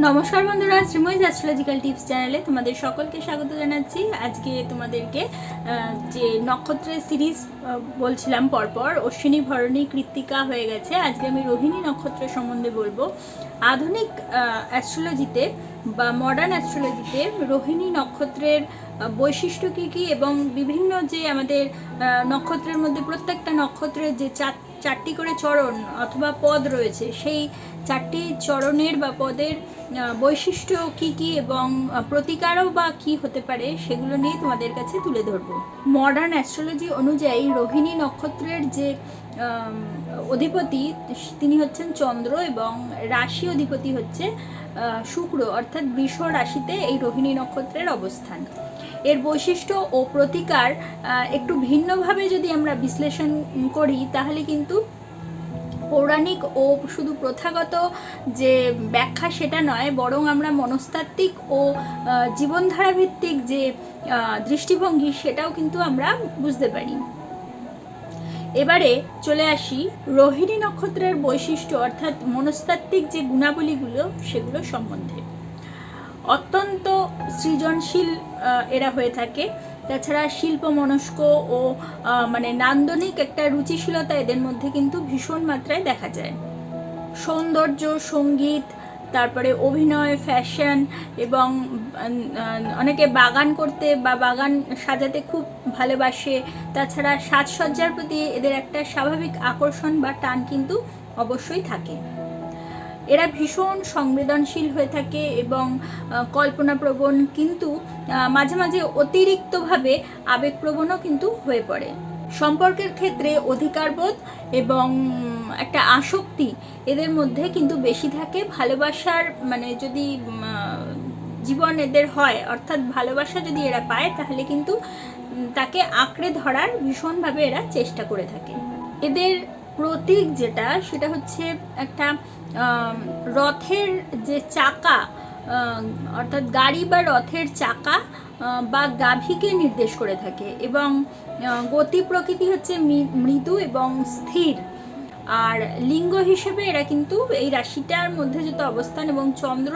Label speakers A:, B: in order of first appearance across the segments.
A: নমস্কার বন্ধুরা, Sreemoyee astrological tips চ্যানেলে তোমাদের সকলকে স্বাগত জানাচ্ছি। আজকে তোমাদেরকে যে নক্ষত্রের সিরিজ বলছিলাম পরপর, অশ্বিনী ভরণী কৃত্তিকা হয়ে গেছে। আজকে আমি রোহিণী নক্ষত্র সম্বন্ধে বলব। আধুনিক অ্যাস্ট্রোলজিতে বা মডার্ন অ্যাস্ট্রোলজিতে রোহিণী নক্ষত্রের বৈশিষ্ট্য কী কী এবং বিভিন্ন যে আমাদের নক্ষত্রের মধ্যে প্রত্যেকটা নক্ষত্রের যে চার চারটি করে চরণ অথবা পদ রয়েছে, সেই চারটি চরণের বা পদের বৈশিষ্ট্য কি কি এবং প্রতিকারও বা কি হতে পারে সেগুলো নিয়ে তোমাদের কাছে তুলে ধরবো। মডার্ন অ্যাস্ট্রোলজি অনুযায়ী রোহিণী নক্ষত্রের যে অধিপতি, তিনি হচ্ছেন চন্দ্র এবং রাশি অধিপতি হচ্ছে শুক্র, অর্থাৎ বৃষ রাশিতে এই রোহিণী নক্ষত্রের অবস্থান। এর বৈশিষ্ট্য ও প্রতিকার একটু ভিন্নভাবে যদি আমরা বিশ্লেষণ করি তাহলে কিন্তু পৌরাণিক ও শুধু প্রথাগত যে ব্যাখ্যা সেটা নয় বরং আমরা মনস্তাত্ত্বিক ও আহ, জীবনধারা ভিত্তিক যে দৃষ্টিভঙ্গি সেটাও কিন্তু আমরা বুঝতে পারি। এবারে চলে আসি রোহিণী নক্ষত্রের বৈশিষ্ট্য অর্থাৎ মনস্তাত্ত্বিক যে গুণাবলীগুলো সেগুলো সম্বন্ধে। অত্যন্ত সৃজনশীল এরা হয়ে থাকে। তাছাড়া শিল্প মনস্ক ও মানে নান্দনিক একটা রুচিশীলতা এদের মধ্যে কিন্তু ভীষণ মাত্রায় দেখা যায়। সৌন্দর্য, সংগীত, তারপরে অভিনয়, ফ্যাশন এবং অনেকে বাগান করতে বা বাগান সাজাতে খুব ভালোবাসে। তাছাড়া সাজসজ্জার প্রতি এদের একটা স্বাভাবিক আকর্ষণ বা টান কিন্তু অবশ্যই থাকে। এরা ভীষণ সংবেদনশীল হয়ে থাকে এবং কল্পনাপ্রবণ কিন্তু মাঝে মাঝে অতিরিক্তভাবে আবেগপ্রবণও কিন্তু হয়ে পড়ে। সম্পর্কের ক্ষেত্রে অধিকারবোধ এবং একটা আসক্তি এদের মধ্যে কিন্তু বেশি থাকে। ভালোবাসার মানে যদি জীবন এদের হয়, অর্থাৎ ভালোবাসা যদি এরা পায়, তাহলে কিন্তু তাকে আঁকড়ে ধরার ভীষণভাবে এরা চেষ্টা করে থাকে। এদের প্রতীক যেটা, সেটা হচ্ছে একটা রথের যে চাকা অর্থাৎ গাড়ি বা রথের চাকা বা গাভীকে নির্দেশ করে থাকে এবং গতি প্রকৃতি হচ্ছে মৃদু এবং স্থির। আর লিঙ্গ হিসেবে এরা কিন্তু এই রাশিটার মধ্যে যেহেতু অবস্থান এবং চন্দ্র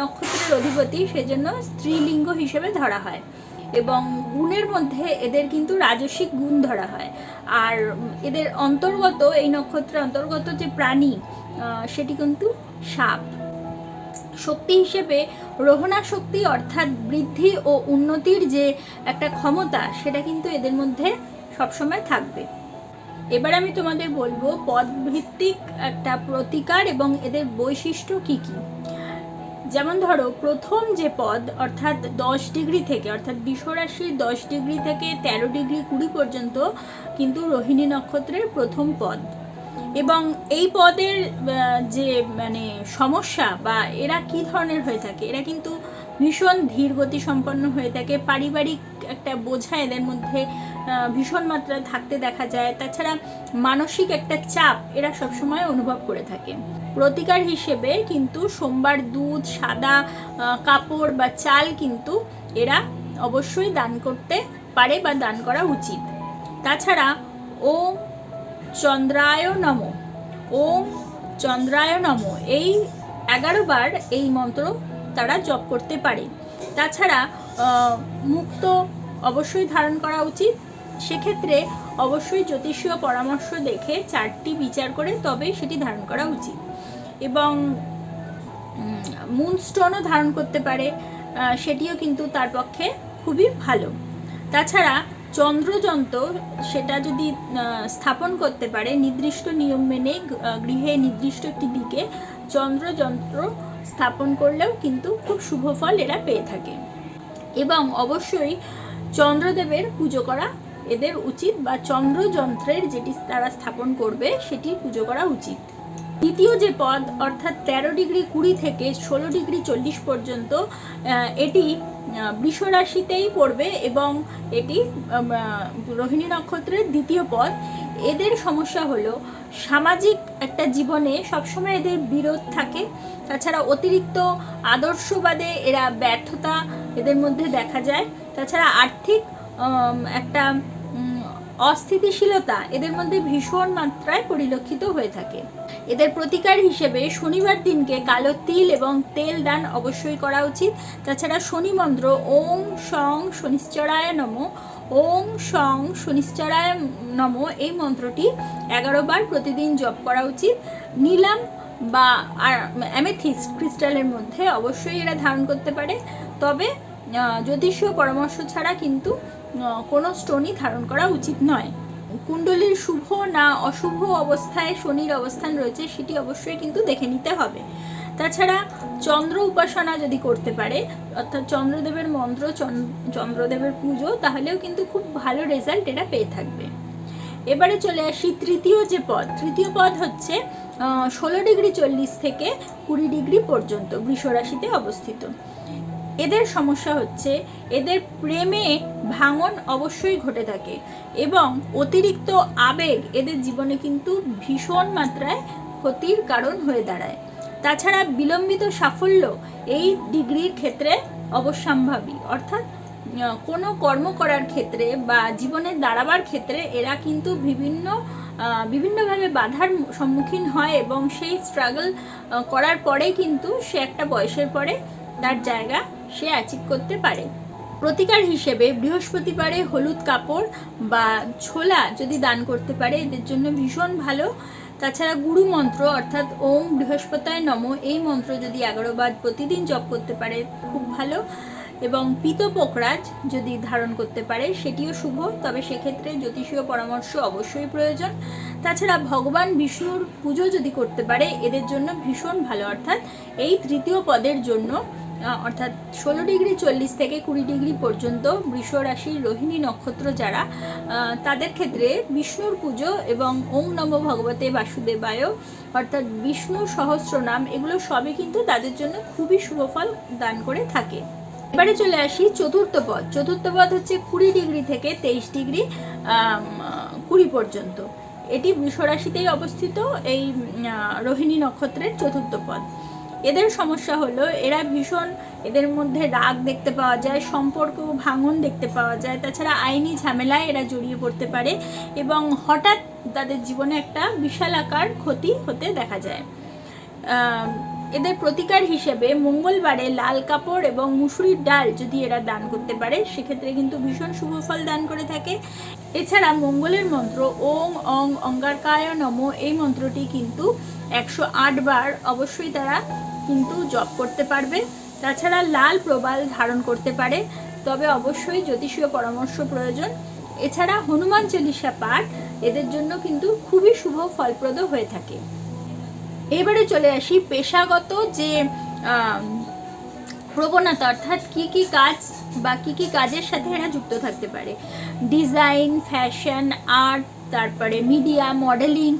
A: নক্ষত্রের অধিপতি, সেজন্য স্ত্রীলিঙ্গ হিসেবে ধরা হয়। এবং গুণের মধ্যে এদের কিন্তু রাজসিক গুণ ধরা হয়। আর এদের অন্তর্গত, এই নক্ষত্রের অন্তর্গত যে প্রাণী সেটি কিন্তু সাপ। শক্তি হিসেবে রোহণা শক্তি অর্থাৎ বৃদ্ধি ও উন্নতির যে একটা ক্ষমতা, সেটা কিন্তু এদের মধ্যে সবসময় থাকবে। এবার আমি তোমাদের বলব পদভিত্তিক একটা প্রতিকার এবং এদের বৈশিষ্ট্য কি কি? যেমন ধরো, প্রথম যে পদ, অর্থাৎ দশ ডিগ্রি থেকে, অর্থাৎ বিশ্বরাশির দশ ডিগ্রি থেকে তেরো ডিগ্রি কুড়ি পর্যন্ত কিন্তু রোহিণী নক্ষত্রের প্রথম পদ। এবং এই পদের যে মানে সমস্যা বা এরা কি ধরনের হয়ে থাকে? এরা কিন্তু ভীষণ ধীর গতি সম্পন্ন হয়ে থাকে। পারিবারিক একটা বোঝা এদের মধ্যে ভীষণ মাত্রায় থাকতে দেখা যায়। তাছাড়া মানসিক একটা চাপ এরা সবসময় অনুভব করে থাকে। প্রতিকার হিসেবে কিন্তু সোমবার দুধ, সাদা কাপড় বা চাল কিন্তু এরা অবশ্যই দান করতে পারে বা দান করা উচিত। তাছাড়া ও চন্দ্রায় নম, ওম চন্দ্রায় নম, এই এগারো বার এই মন্ত্র তারা জপ করতে পারে। তাছাড়া মুক্ত অবশ্যই ধারণ করা উচিত। সেক্ষেত্রে অবশ্যই জ্যোতিষীয় পরামর্শ দেখে চারটি বিচার করে তবেই সেটি ধারণ করা উচিত। এবং মুনস্টোনও ধারণ করতে পারে সেটিও কিন্তু তার পক্ষে খুবই ভালো। তাছাড়া, চন্দ্রযন্ত্র সেটা যদি স্থাপন করতে পারে, নির্দিষ্ট নিয়ম মেনে গৃহে নির্দিষ্ট একটি দিকে চন্দ্রযন্ত্র স্থাপন করলেও কিন্তু খুব শুভ ফল এরা পেয়ে থাকে। এবং অবশ্যই চন্দ্রদেবের পুজো করা এদের উচিত বা চন্দ্রযন্ত্রের যেটি তারা স্থাপন করবে সেটি পুজো করা উচিত। দ্বিতীয় যে পদ, অর্থাৎ তেরো ডিগ্রি কুড়ি থেকে ষোলো ডিগ্রি চল্লিশ পর্যন্ত এটি বৃষ রাশিতেই পড়বে এবং এটি রোহিণী নক্ষত্রের দ্বিতীয় পদ। এদের সমস্যা হলো সামাজিক একটা জীবনে সবসময় এদের বিরোধ থাকে। তাছাড়া অতিরিক্ত আদর্শবাদে এরা ব্যর্থতা এদের মধ্যে দেখা যায়। তাছাড়া আর্থিক একটা অস্থিতিশীলতা এদের মধ্যে ভীষণ মাত্রায় পরিলক্ষিত হয়ে থাকে। এদের প্রতিকার হিসেবে শনিবার দিনকে কালো তিল এবং তেল দান অবশ্যই করা উচিত। তাছাড়া শনি মন্ত্র ওম সং শনিশ্চরায় নম ওম সং শনিশ্চরায় নম। এই মন্ত্রটি এগারো বার প্রতিদিন জপ করা উচিত। নিলাম বা অ্যামেথিস ক্রিস্টালের মধ্যে অবশ্যই এরা ধারণ করতে পারে। তবে জ্যোতিষীয় পরামর্শ ছাড়া কিন্তু কোনো স্টোনই ধারণ করা উচিত নয়। কুণ্ডলীর শুভ না অশুভ অবস্থায় শনির অবস্থান রয়েছে, সেটি অবশ্যই কিন্তু দেখে নিতে হবে। তাছাড়া চন্দ্র উপাসনা যদি করতে পারে, অর্থাৎ চন্দ্রদেবের মন্ত্র, চন- চন্দ্রদেবের পুজো, তাহলেও কিন্তু খুব ভালো রেজাল্ট এটা পেয়ে থাকবে। এবারে চলে আসি তৃতীয় যে পদ। তৃতীয় পদ হচ্ছে ষোলো ডিগ্রি চল্লিশ থেকে কুড়ি ডিগ্রি পর্যন্ত বৃষরাশিতে অবস্থিত। এদের সমস্যা হচ্ছে, এদের প্রেমে ভাঙন অবশ্যই ঘটে থাকে এবং অতিরিক্ত আবেগ এদের জীবনে কিন্তু ভীষণ মাত্রায় ক্ষতির কারণ হয়ে দাঁড়ায়। তাছাড়া বিলম্বিত সাফল্য এই ডিগ্রির ক্ষেত্রে অবশ্যম্ভাবী। অর্থাৎ কোনো কর্ম করার ক্ষেত্রে বা জীবনে দাঁড়াবার ক্ষেত্রে এরা কিন্তু বিভিন্ন বিভিন্নভাবে বাধার সম্মুখীন হয় এবং সেই স্ট্রাগল করার পরে কিন্তু সে একটা বয়সের পরে তার জায়গা সে অ্যাচিভ করতে পারে। প্রতিকার হিসেবে বৃহস্পতিবারে হলুদ কাপড় বা ছোলা যদি দান করতে পারে, এদের জন্য ভীষণ ভালো। তাছাড়া গুরু মন্ত্র অর্থাৎ ওম বৃহস্পতায় নম, এই মন্ত্র যদি এগারো বার প্রতিদিন জপ করতে পারে, খুব ভালো। এবং পিতপোকরাজ যদি ধারণ করতে পারে, সেটিও শুভ। তবে সেক্ষেত্রে জ্যোতিষীয় পরামর্শ অবশ্যই প্রয়োজন। তাছাড়া ভগবান বিষ্ণুর পুজো যদি করতে পারে, এদের জন্য ভীষণ ভালো। অর্থাৎ এই তৃতীয় পদের জন্য অর্থাৎ ষোলো ডিগ্রি চল্লিশ থেকে কুড়ি ডিগ্রি পর্যন্ত বৃষ রাশির রোহিণী নক্ষত্র যারা তাদের ক্ষেত্রে বিষ্ণুর পুজো এবং ওম নম ভগবতে বাসুদেবায়, অর্থাৎ বিষ্ণু সহস্র নাম এগুলো সবই কিন্তু তাদের জন্য খুবই শুভ ফল দান করে থাকে। এবারে চলে আসি চতুর্থ পদ। চতুর্থ পদ হচ্ছে কুড়ি ডিগ্রি থেকে তেইশ ডিগ্রি কুড়ি পর্যন্ত। এটি বৃষরাশিতেই অবস্থিত, এই রোহিণী নক্ষত্রের চতুর্থ পদ। এদের সমস্যা হলো, এরা ভীষণ এদের মধ্যে রাগ দেখতে পাওয়া যায়, সম্পর্ক ভাঙন দেখতে পাওয়া যায়। তাছাড়া আইনি ঝামেলায় এরা জড়িয়ে পড়তে পারে এবং হঠাৎ তাদের জীবনে একটা বিশাল আকার ক্ষতি হতে দেখা যায়। এদের প্রতিকার হিসেবে মঙ্গলবারে লাল কাপড় এবং মুসুরির ডাল যদি এরা দান করতে পারে, সেক্ষেত্রে কিন্তু ভীষণ শুভ ফল দান করে থাকে। এছাড়া মঙ্গলের মন্ত্র, ওং, অং, অঙ্গারকায়, নম, এই মন্ত্রটি কিন্তু একশো আট বার অবশ্যই তারা কিন্তু জব করতে পারবে। তাছাড়া লাল প্রবাল ধারণ করতে পারে। তবে অবশ্যই জ্যোতিষীয় পরামর্শ প্রয়োজন। এছাড়া হনুমান চল্লিশা পাঠ এদের জন্য কিন্তু খুবই শুভ ফলপ্রদ হয়ে থাকে। এবারে চলে আসি পেশাগত যে প্রবণতা অর্থাৎ কি কি কাজ বা কি কি কাজের সাথে এরা যুক্ত থাকতে পারে। ডিজাইন, ফ্যাশন, আর্ট, তারপরে মিডিয়া, মডেলিং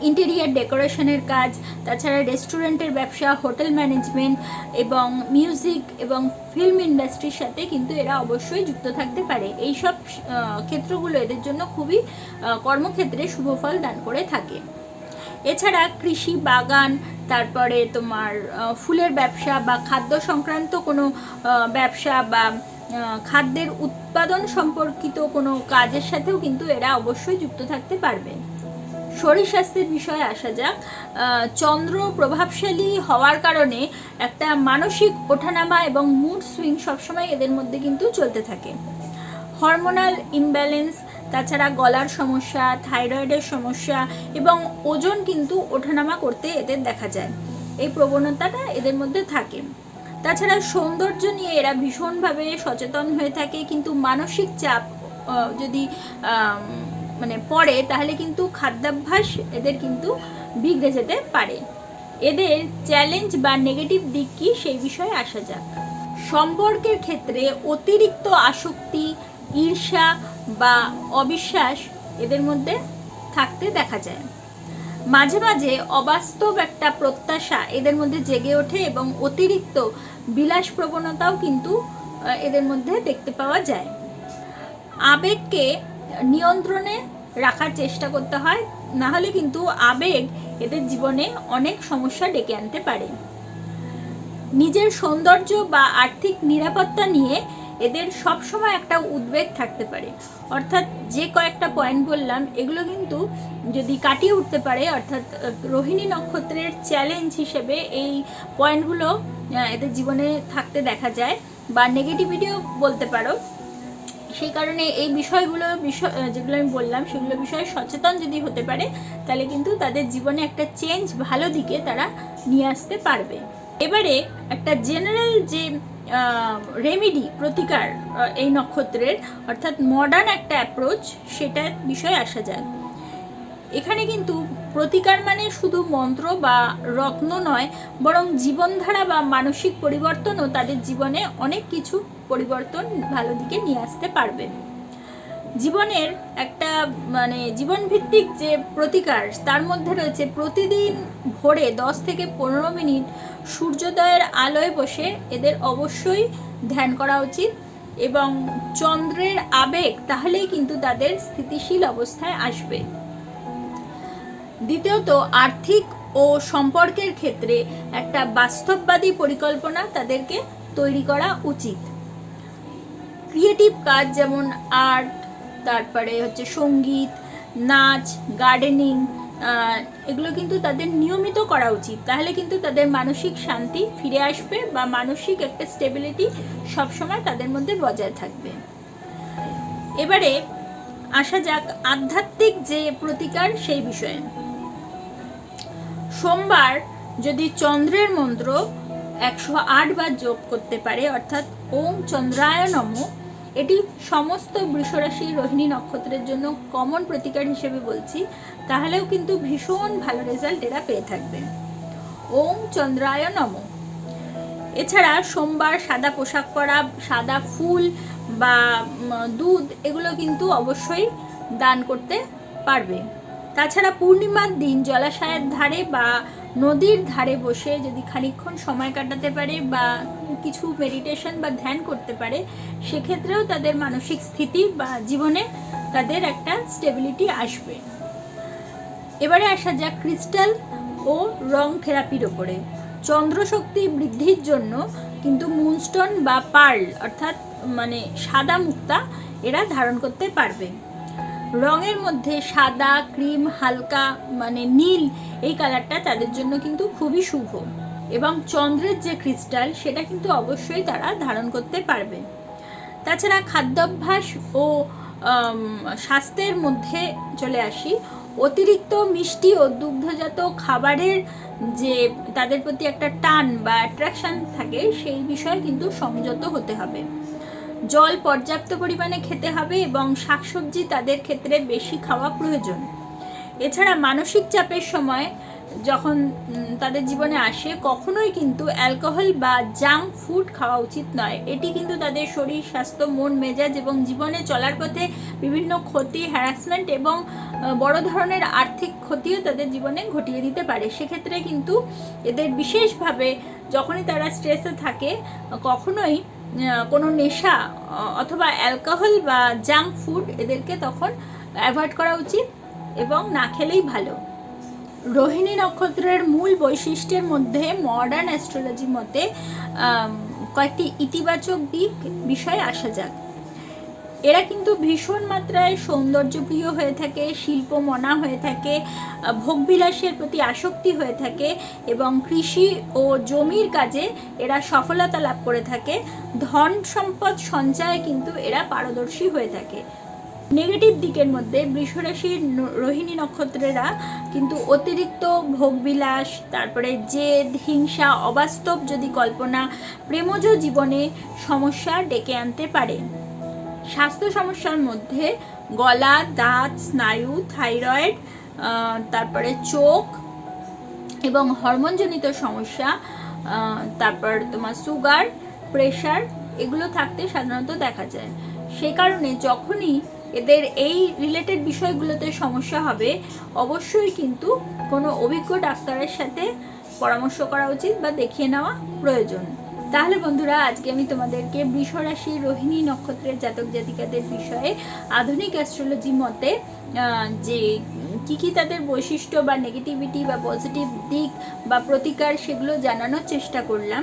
A: ইন্টেরিয়ার ডেকোরেশনের কাজ তাছাড়া রেস্টুরেন্টের ব্যবসা হোটেল ম্যানেজমেন্ট এবং মিউজিক এবং ফিল্ম ইন্ডাস্ট্রির সাথে কিন্তু এরা অবশ্যই যুক্ত থাকতে পারে। এইসব আহ, ক্ষেত্রগুলো এদের জন্য খুবই কর্মক্ষেত্রে শুভফল দান করে থাকে। এছাড়া কৃষি বাগান তারপরে তোমার ফুলের ব্যবসা বা খাদ্য সংক্রান্ত কোনো ব্যবসা বা খাদ্যের উৎপাদন সম্পর্কিত কোনো কাজের সাথেও কিন্তু এরা অবশ্যই যুক্ত থাকতে পারবে। শরীর স্বাস্থ্যের বিষয়ে আসা যাক চন্দ্র প্রভাবশালী হওয়ার কারণে একটা মানসিক ওঠানামা এবং মুড সুইং সবসময় এদের মধ্যে কিন্তু চলতে থাকে। হরমোনাল ইমব্যালেন্স তাছাড়া গলার সমস্যা থাইরয়েডের সমস্যা এবং ওজন কিন্তু ওঠানামা করতে এদের দেখা যায়। এই প্রবণতাটা এদের মধ্যে থাকে। তাছাড়া সৌন্দর্য নিয়ে এরা ভীষণভাবে সচেতন হয়ে থাকে, কিন্তু মানসিক চাপ যদি মানে পড়ে, তাহলে কিন্তু খাদ্যাভ্যাস এদের কিন্তু বিগড়ে যেতে পারে। এদের চ্যালেঞ্জ বা নেগেটিভ দিক কি সেই বিষয়ে আসা যাক। সম্পর্কের ক্ষেত্রে অতিরিক্ত আসক্তি, ঈর্ষা বা অবিশ্বাস এদের মধ্যে থাকতে দেখা যায়। মাঝে মাঝে অবাস্তব একটা প্রত্যাশা এদের মধ্যে জেগে ওঠে এবং অতিরিক্ত বিলাস প্রবণতাও কিন্তু এদের মধ্যে দেখতে পাওয়া যায়। আবেগকে নিয়ন্ত্রণে রাখার চেষ্টা করতে হয়, না হলে কিন্তু আবেগ এদের জীবনে অনেক সমস্যা ডেকে আনতে পারে। নিজের সৌন্দর্য বা আর্থিক নিরাপত্তা নিয়ে এদের সব সময় একটা উদ্বেগ থাকতে পারে। অর্থাৎ যে কয়েকটা পয়েন্ট বললাম, এগুলো কিন্তু যদি কাটিয়ে উঠতে পারে, অর্থাৎ রোহিণী নক্ষত্রের চ্যালেঞ্জ হিসেবে এই পয়েন্টগুলো এদের জীবনে থাকতে দেখা যায়। বা নেগেটিভিটিও বলতে পারো। সেই কারণে এই বিষয়গুলো, বিষয় যেগুলো আমি বললাম, সেগুলো বিষয়ে সচেতন যদি হতে পারে, তাহলে কিন্তু তাদের জীবনে একটা চেঞ্জ ভালো দিকে তারা নিয়ে আসতে পারবে। এবারে একটা জেনারেল যে রেমিডি প্রতিকার এই নক্ষত্রের, অর্থাৎ মডার্ন একটা অ্যাপ্রোচ সেটার বিষয়ে আসা যায় এখানে কিন্তু প্রতিকার মানে শুধু মন্ত্র বা রত্ন নয়, বরং জীবনধারা বা মানসিক পরিবর্তনও তাদের জীবনে অনেক কিছু পরিবর্তন ভালো দিকে নিয়ে আসতে পারবে। জীবনের একটা মানে জীবনভিত্তিক যে প্রতিকার, তার মধ্যে রয়েছে প্রতিদিন ভোরে দশ থেকে পনেরো মিনিট সূর্যোদয়ের আলোয় বসে এদের অবশ্যই ধ্যান করা উচিত এবং চন্দ্রের আবেগ তাহলেই কিন্তু তাদের স্থিতিশীল অবস্থায় আসবে। দ্বিতীয়ত, আর্থিক ও সম্পর্কের ক্ষেত্রে একটা বাস্তববাদী পরিকল্পনা তাদেরকে তৈরি করা উচিত। ক্রিয়েটিভ কাজ যেমন আর্ট, তারপরে হচ্ছে সংগীত, নাচ, গার্ডেনিং এগুলো কিন্তু তাদের নিয়মিত করা উচিত। তাহলে কিন্তু তাদের মানসিক শান্তি ফিরে আসবে বা মানসিক একটা স্টেবিলিটি সবসময় তাদের মধ্যে বজায় থাকবে। এবারে আসা যাক আধ্যাত্মিক যে প্রতিকার সেই বিষয়ে। সোমবার যদি চন্দ্রের মন্ত্র একশো আট বার যোগ করতে পারে, অর্থাৎ ওম চন্দ্রায় নম, এটি সমস্ত বৃষরাশি রোহিণী নক্ষত্রের জন্য কমন প্রতিকার হিসেবে বলছি, তাহলেও কিন্তু ভীষণ ভালো রেজাল্ট এরা পেয়ে থাকবে। ওম চন্দ্রায় নম। এছাড়া সোমবার সাদা পোশাক পরা, সাদা ফুল বা দুধ এগুলো কিন্তু অবশ্যই দান করতে পারবে। তাছাড়া পূর্ণিমার দিন জলাশয়ের ধারে বা নদীর ধারে বসে যদি খানিকক্ষণ সময় কাটাতে পারে বা কিছু মেডিটেশন বা ধ্যান করতে পারে, সেক্ষেত্রেও তাদের মানসিক স্থিতি বা জীবনে তাদের একটা স্টেবিলিটি আসবে। এবারে আসা যাক ক্রিস্টাল ও রং থেরাপির ওপরে। চন্দ্রশক্তি বৃদ্ধির জন্য কিন্তু মুনস্টোন বা পার্ল অর্থাৎ মানে সাদা মুক্তা এরা ধারণ করতে পারবে। রঙের মধ্যে সাদা, ক্রিম, হালকা মানে নীল, এই কালারটা তাদের জন্য কিন্তু খুবই শুভ। এবং চন্দ্রের যে ক্রিস্টাল, সেটা কিন্তু অবশ্যই তারা ধারণ করতে পারবে। তাছাড়া খাদ্যাভ্যাস ও স্বাস্থ্যের মধ্যে চলে আসি। অতিরিক্ত মিষ্টি ও দুগ্ধজাত খাবারের যে তাদের প্রতি একটা টান বা অ্যাট্রাকশন থাকে, সেই বিষয়ে কিন্তু সংযত হতে হবে। জল পর্যাপ্ত পরিমাণে খেতে হবে এবং শাকসবজি তাদের ক্ষেত্রে বেশি খাওয়া প্রয়োজন। এছাড়া মানসিক চাপের সময় যখন তাদের জীবনে আসে, কখনোই কিন্তু অ্যালকোহল বা জাঙ্ক ফুড খাওয়া উচিত নয়। এটি কিন্তু তাদের শরীর, স্বাস্থ্য, মন, মেজাজ এবং জীবনে চলার পথে বিভিন্ন ক্ষতি হ্যারাসমেন্ট এবং বড় ধরনের আর্থিক ক্ষতিও তাদের জীবনে ঘটিয়ে দিতে পারে। সেক্ষেত্রে কিন্তু এদের বিশেষভাবে যখনই তারা স্ট্রেসে থাকে, কখনোই কোনো নেশা অথবা অ্যালকোহল বা জাঙ্ক ফুড এদেরকে তখন অ্যাভয়েড করা উচিত এবং না খেলেই ভালো। রোহিণী নক্ষত্রের মূল বৈশিষ্ট্যের মধ্যে মডার্ন অ্যাস্ট্রোলজি মতে কয়েকটি ইতিবাচক দিক বিষয়ে আসা যাক। এরা কিন্তু ভীষণ মাত্রায় সৌন্দর্যপ্রিয় হয়ে থাকে, শিল্পমনা হয়ে থাকে ভোগবিলাসের প্রতি আসক্তি হয়ে থাকে এবং কৃষি ও জমির কাজে এরা সফলতা লাভ করে থাকে। ধন সম্পদ সঞ্চয়ে কিন্তু এরা পারদর্শী হয়ে থাকে। নেগেটিভ দিকের মধ্যে বৃষরাশির রোহিণী নক্ষত্রেরা কিন্তু অতিরিক্ত ভোগবিলাস, তারপরে জেদ, হিংসা, অবাস্তব যদি কল্পনা, প্রেমজ জীবনে সমস্যা ডেকে আনতে পারে। স্বাস্থ্য সমস্যার মধ্যে গলা, দাঁত, স্নায়ু, থাইরয়েড তারপরে চোখ এবং হরমোনজনিত সমস্যা তারপর তোমার সুগার, প্রেশার এগুলো থাকতে সাধারণত দেখা যায়। সেই কারণে যখনই এদের এই রিলেটেড বিষয়গুলোতে সমস্যা হবে, অবশ্যই কিন্তু কোনো অভিজ্ঞ ডাক্তারের সাথে পরামর্শ করা উচিত বা দেখিয়ে নেওয়া প্রয়োজন। তাহলে বন্ধুরা, আজকে আমি তোমাদেরকে বৃষরাশি রোহিণী নক্ষত্রের জাতক জাতিকাদের বিষয়ে আধুনিক অ্যাস্ট্রোলজি মতে যে কী কী তাদের বৈশিষ্ট্য বা নেগেটিভিটি বা পজিটিভ দিক বা প্রতিকার সেগুলো জানানোর চেষ্টা করলাম।